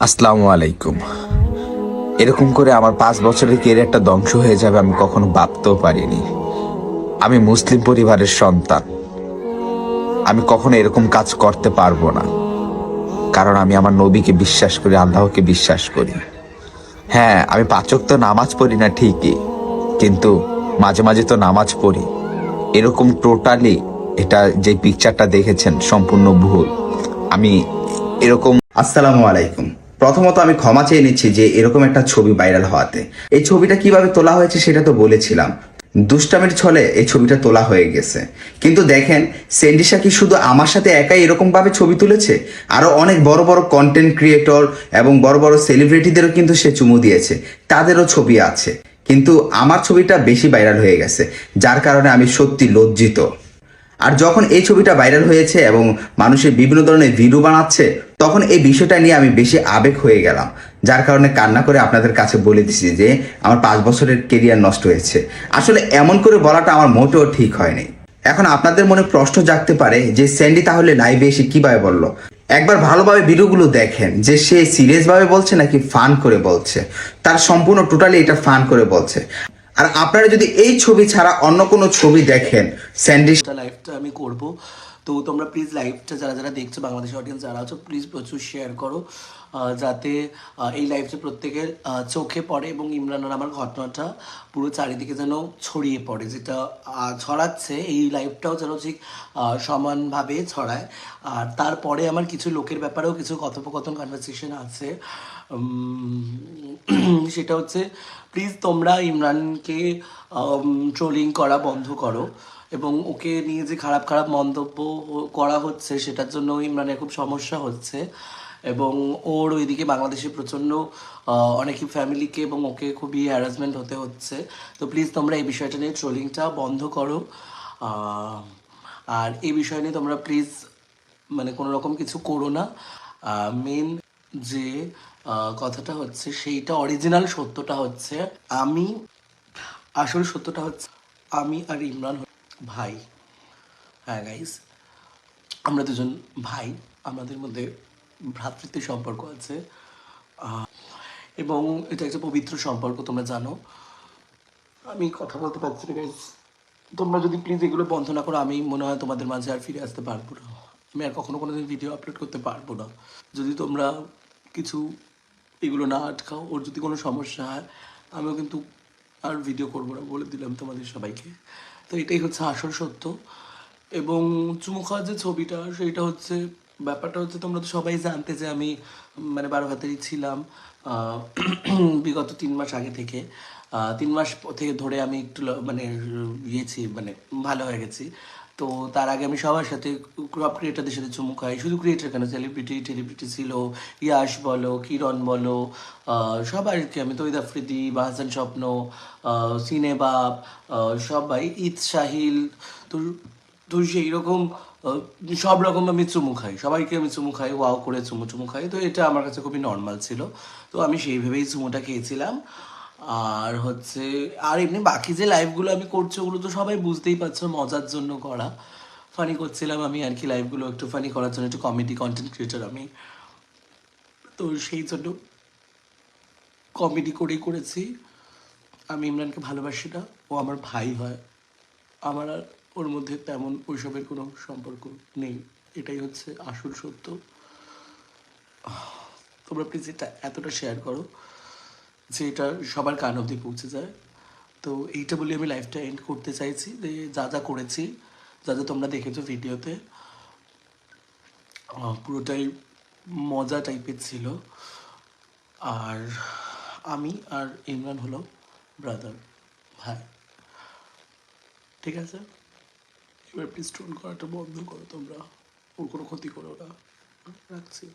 আসসালামু আলাইকুম। এরকম করে আমার পাঁচ বছরের কেরিয়ারটা ধ্বংস হয়ে যাবে আমি কখনো ভাবতেও পারিনি। আমি মুসলিম পরিবারের সন্তান। আমি কখনো এরকম কাজ করতে পারব না। কারণ আমি আমার নবীকে বিশ্বাস করি, আল্লাহকে বিশ্বাস করি। হ্যাঁ আমি পাচক তো নামাজ পড়ি না ঠিকই, কিন্তু মাঝে মাঝে তো নামাজ পড়ি। এরকম টোটালি এটা যে পিকচারটা দেখেছেন সম্পূর্ণ ভুল। আমি এরকম আসসালামু আলাইকুম। প্রথমত আমি ক্ষমা চেয়ে নিচ্ছি যে এরকম একটা ছবি ভাইরাল হওয়াতে। এই ছবিটা কীভাবে তোলা হয়েছে সেটা তো বলেছিলাম। দুষ্টামির ছলে এই ছবিটা তোলা হয়ে গেছে। কিন্তু দেখেন সেন্ডিসা কি শুধু আমার সাথে একাই এরকম ভাবে ছবি তুলেছে? আরও অনেক বড় বড় কন্টেন্ট ক্রিয়েটর এবং বড় বড় সেলিব্রিটিদেরও কিন্তু সে চুমু দিয়েছে। তাদেরও ছবি আছে। কিন্তু আমার ছবিটা বেশি ভাইরাল হয়ে গেছে, যার কারণে আমি সত্যি লজ্জিত। আর যখন এই ছবিটা ভাইরাল হয়েছে এবং মানুষের বিভিন্ন ধরনের ভিডিও বানাচ্ছে, তখন এই বিষয়টা নিয়ে আমি বেশি আবেগ হয়ে গেলাম। যার কারণে কান্না করে আপনাদের কাছে বলে দিছি যে, আমার পাঁচ বছরের কেরিয়ার নষ্ট হয়েছে। আসলে এমন করে বলাটা আমার মোটেও ঠিক হয়নি। এখন আপনাদের মনে প্রশ্ন জাগতে পারে যে, স্যান্ডি তাহলে লাইভে এসে কীভাবে বলল? একবার ভালোভাবে ভিডিওগুলো দেখেন, যে সে সিরিয়াস ভাবে বলছে নাকি ফান করে বলছে? তার সম্পূর্ণ টোটালি এটা ফান করে বলছে। আর আপনারা যদি এই ছবি ছাড়া অন্য কোনো ছবি দেখেন স্যান্ডিস লাইফটা আমি করব। তো তোমরা প্লিজ লাইভটা যারা যারা দেখছ বাংলাদেশ অডিয়েন্স যারা আছো প্লিজ প্রচুর শেয়ার করো যাতে এই লাইভটা প্রত্যেকের চোখে পড়ে এবং ইমরান আর আমার ঘটনাটা পুরো চারিদিকে যেন ছড়িয়ে পড়ে, যেটা ছড়াচ্ছে, এই লাইভটাও যেন ঠিক সমানভাবে ছড়ায়। আর তারপরে আমার কিছু লোকের ব্যাপারেও কিছু কথোপকথন কনভারসেশন আছে। সেটা হচ্ছে প্লিজ তোমরা ইমরানকে ট্রোলিং করা বন্ধ করো। এবং ওকে নিয়ে যে খারাপ খারাপ মন্তব্য করা হচ্ছে, সেটার জন্য ইমরানের খুব সমস্যা হচ্ছে। এবং ওর ওইদিকে বাংলাদেশে প্রচণ্ড অনেকই ফ্যামিলিকে এবং ওকে খুবই হ্যারাসমেন্ট হতে হচ্ছে। তো প্লিজ তোমরা এই বিষয়টা নিয়ে ট্রোলিংটা বন্ধ করো। আর এই বিষয় নিয়ে তোমরা প্লিজ মানে কোনো রকম কিছু করো না। মেন যে কথাটা হচ্ছে সেইটা অরিজিনাল সত্যটা হচ্ছে, আমি, আসল সত্যটা হচ্ছে আমি আর ইমরান ভাই। হ্যাঁ গাইস আমরা দুজন ভাই, আমাদের মধ্যে ভ্রাতৃত্বের সম্পর্ক আছে। এবং এটা একটা পবিত্র সম্পর্ক, তোমরা জানো। আমি কথা বলতে পারছি না গাইস তোমরা যদি প্লিজ এগুলো বন্ধ না করো, আমি মনে হয় তোমাদের মাঝে আর ফিরে আসতে পারব না। আমি আর কখনো কোনো ভিডিও আপলোড করতে পারব না। যদি তোমরা কিছু এগুলো না আটকাও, ওর যদি কোনো সমস্যা হয়, আমিও কিন্তু আর ভিডিও করব না বলে দিলাম তোমাদের সবাইকে। তো এটাই হচ্ছে আসল সত্য। এবং চুমু খাওয়ার যে ছবিটা, সেইটা হচ্ছে, ব্যাপারটা হচ্ছে তোমরা তো সবাই জানতে যে আমি মানে বারো হাতেরই ছিলাম বিগত তিন মাস আগে থেকে। তিন মাস থেকে ধরে আমি একটু মানে ইয়েছি মানে ভালো হয়ে গেছি। তো তার আগে আমি সবার সাথে ক্রপ ক্রিয়েটারদের সাথে চুমু খাই। শুধু ক্রিয়েটার কেন সেলিব্রিটি টেলিব্রিটি ছিল, ইয়াশ বলো, কিরণ বলো সবাইকে আমি তৈদ আফ্রিদি, বাহাসান স্বপ্ন সিনেবাব সবাই, ঈদ সাহিল তো তো সেই রকম সব রকম আমি চুমু খাই। সবাইকে আমি চুমু খাই, ওয়াও করে চুমু চুমু খাই। তো এটা আমার কাছে খুবই নর্মাল ছিল। তো আমি সেইভাবেই চুমুটা খেয়েছিলাম। আর হচ্ছে, আর এমনি বাকি যে লাইভগুলো আমি করছি, ওগুলো তো সবাই বুঝতেই পারছ, মজার জন্য করা। ফানি করছিলাম আমি আর কি লাইভগুলো একটু ফানি করার জন্য, একটু কমেডি কন্টেন্ট ক্রিয়েটার আমি। তো সেই জন্য কমেডি করেই করেছি। আমি ইমরানকে ভালোবাসি না, ও আমার ভাই হয়। আমার আর ওর মধ্যে তেমন ওইসবের কোনো সম্পর্ক নেই। এটাই হচ্ছে আসল সত্য। তোমরা প্লিজ এটা এতটা শেয়ার করো। যে এটা সবার কান অবধি পৌঁছে যায়। তো এইটা বলে আমি লাইফটা এন্ড করতে চাইছি যে যা যা করেছি, যা যা তোমরা দেখেছ ভিডিওতে পুরোটাই মজা টাইপের ছিল। আর আমি আর ইমরান হলো ব্রাদার ভাই। ঠিক আছে? এবার প্লিজ করাটা বন্ধ করো তোমরা। ওর কোনো ক্ষতি করো না। রাখছি।